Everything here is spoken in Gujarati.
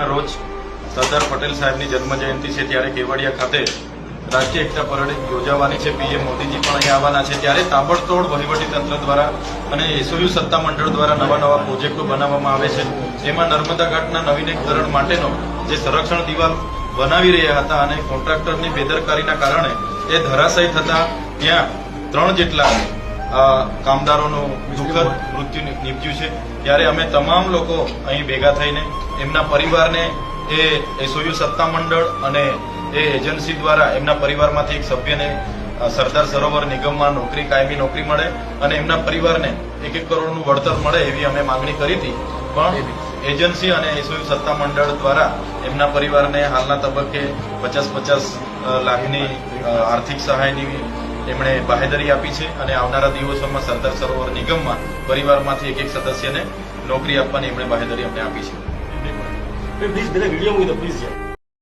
રોજ સરદાર પટેલ સાહેબની જન્મ જયંતિ છે ત્યારે કેવડિયા ખાતે રાષ્ટ્રીય એકતા પરેડ યોજાવાની છે. પીએમ મોદીજી પણ અહીંયા આવવાના છે. ત્યારે તાબડતોડ વહીવટી તંત્ર દ્વારા અને એસઓયુ સત્તા મંડળ દ્વારા નવા નવા પ્રોજેક્ટો બનાવવામાં આવે છે. જેમાં નર્મદા ઘાટના નવીનીકરણ માટેનો જે સંરક્ષણ દિવાલ બનાવી રહ્યા હતા અને કોન્ટ્રાક્ટરની બેદરકારીના કારણે એ ધરાશય થતા ત્યાં ત્રણ જેટલા કામદારોનું દુઃખદ મૃત્યુ નીપજ્યું છે. ત્યારે અમે તમામ લોકો અહીં ભેગા થઈને એમના પરિવારને એ એસઓયુ સત્તા મંડળ અને એ એજન્સી દ્વારા એમના પરિવારમાંથી એક સભ્યને સરદાર સરોવર નિગમમાં નોકરી, કાયમી નોકરી મળે અને એમના પરિવારને એક એક કરોડનું વળતર મળે એવી અમે માંગણી કરી હતી. પણ એજન્સી અને એસઓયુ સત્તા મંડળ દ્વારા એમના પરિવારને હાલના તબક્કે પચાસ પચાસ લાખની આર્થિક સહાયની એમણે બાહેદરી આપી છે અને આવનારા દિવસોમાં સરદાર સરોવર નિગમમાં પરિવારમાંથી એક એક સદસ્યને નોકરી આપવાની એમણે બાહેદરી અમને આપી છે. Please, there's a video with.